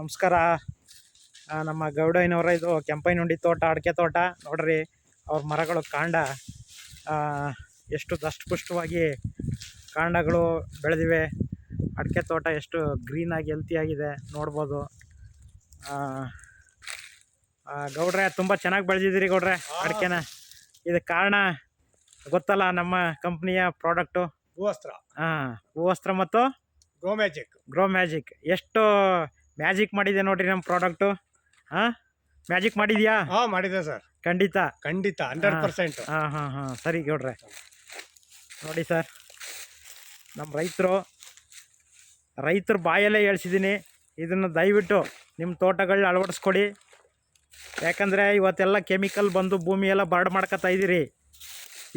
ನಮಸ್ಕಾರ. ನಮ್ಮ ಗೌಡಯ್ಯನವರ ಇದು ಕೆಂಪೈನುಂಡಿ ತೋಟ ಅಡಿಕೆ ತೋಟ. ನೋಡ್ರಿ ಅವ್ರ ಮರಗಳು ಕಾಂಡ. ಎಷ್ಟು ದಷ್ಟಪುಷ್ಟವಾಗಿ ಕಾಂಡಗಳು ಬೆಳೆದಿವೆ. ಅಡಿಕೆ ತೋಟ ಎಷ್ಟು ಗ್ರೀನಾಗಿ ಹೆಲ್ತಿಯಾಗಿದೆ ನೋಡ್ಬೋದು. ಗೌಡ್ರೆ ತುಂಬ ಚೆನ್ನಾಗಿ ಬೆಳೆದಿದ್ದೀರಿ ಗೌಡ್ರೆ ಅಡಿಕೆನ. ಇದಕ್ಕೆ ಕಾರಣ ಗೊತ್ತಲ್ಲ ನಮ್ಮ ಕಂಪ್ನಿಯ ಪ್ರಾಡಕ್ಟು ಹೂವಸ್ತ್ರ ಹಾಂ ಹೂವಸ್ತ್ರ ಮತ್ತು ಗ್ರೋ ಮ್ಯಾಜಿಕ್ ಗ್ರೋ ಮ್ಯಾಜಿಕ್ ಎಷ್ಟು ಮ್ಯಾಜಿಕ್ ಮಾಡಿದೆ ನೋಡ್ರಿ ನಮ್ಮ ಪ್ರಾಡಕ್ಟು ಹಾಂ? ಮ್ಯಾಜಿಕ್ ಮಾಡಿದ್ಯಾ? ಹಾ ಮಾಡಿದೆ ಸರ್. ಖಂಡಿತ. ಖಂಡಿತ ಹಂಡ್ರೆಡ್ ಪರ್ಸೆಂಟ್ ಹಾಂ ಹಾಂ ಹಾಂ. ಸರಿ ಗೌಡ್ರೆ ನೋಡಿ ಸರ್ ನಮ್ಮ ರೈತರು ರೈತರ ಬಾಯಲ್ಲೇ ಹೇಳ್ಸಿದ್ದೀನಿ ಇದನ್ನು ದಯವಿಟ್ಟು ನಿಮ್ಮ ತೋಟಗಳನ್ನ ಅಳವಡಿಸ್ಕೊಡಿ. ಯಾಕಂದರೆ ಇವತ್ತೆಲ್ಲ ಕೆಮಿಕಲ್ ಬಂದು ಭೂಮಿ ಎಲ್ಲ ಬರ್ಡ್ ಮಾಡ್ಕೊತಾ ಇದ್ದೀರಿ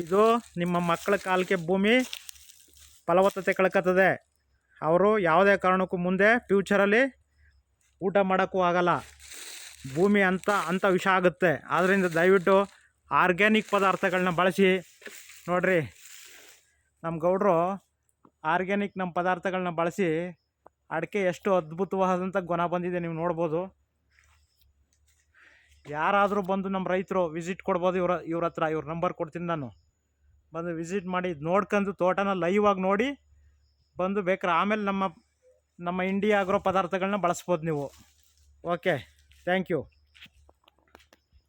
ಇದು ನಿಮ್ಮ ಮಕ್ಕಳ ಕಾಲಕ್ಕೆ ಭೂಮಿ ಫಲವತ್ತತೆ ಕಳ್ಕೊತದೆ ಅವರು ಯಾವುದೇ ಕಾರಣಕ್ಕೂ ಮುಂದೆ ಫ್ಯೂಚರಲ್ಲಿ ಊಟ ಮಾಡೋಕ್ಕೂ ಆಗಲ್ಲ. ಭೂಮಿ ಅಂತ ಅಂತ ವಿಷ ಆಗುತ್ತೆ. ಆದ್ದರಿಂದ ದಯವಿಟ್ಟು ಆರ್ಗ್ಯಾನಿಕ್ ಪದಾರ್ಥಗಳನ್ನ ಬಳಸಿ. ನೋಡಿರಿ ನಮ್ಮ ಗೌಡ್ರು ಆರ್ಗ್ಯಾನಿಕ್ ನಮ್ಮ ಪದಾರ್ಥಗಳನ್ನ ಬಳಸಿ ಅಡಿಕೆ ಎಷ್ಟು ಅದ್ಭುತವಾದಂಥ ಗುಣ ಬಂದಿದೆ ನೀವು ನೋಡ್ಬೋದು. ಯಾರಾದರೂ ಬಂದು ನಮ್ಮ ರೈತರು ವಿಸಿಟ್ ಕೊಡ್ಬೋದು ಇವ್ರ ಇವ್ರ ಹತ್ರ, ಇವ್ರ ನಂಬರ್ ಕೊಡ್ತೀನಿ ನಾನು. ಬಂದು ವಿಸಿಟ್ ಮಾಡಿ ನೋಡ್ಕೊಂಡು ತೋಟನ ಲೈವ್ ಆಗಿ ನೋಡಿ, ಬಂದು ಬೇಕಾರೆ ಆಮೇಲೆ ನಮ್ಮ ನಮ್ಮ ಇಂಡಿಯಾ ಆಗಿರೋ ಪದಾರ್ಥಗಳನ್ನ ಬಳಸ್ಬೋದು ನೀವು. Okay thank you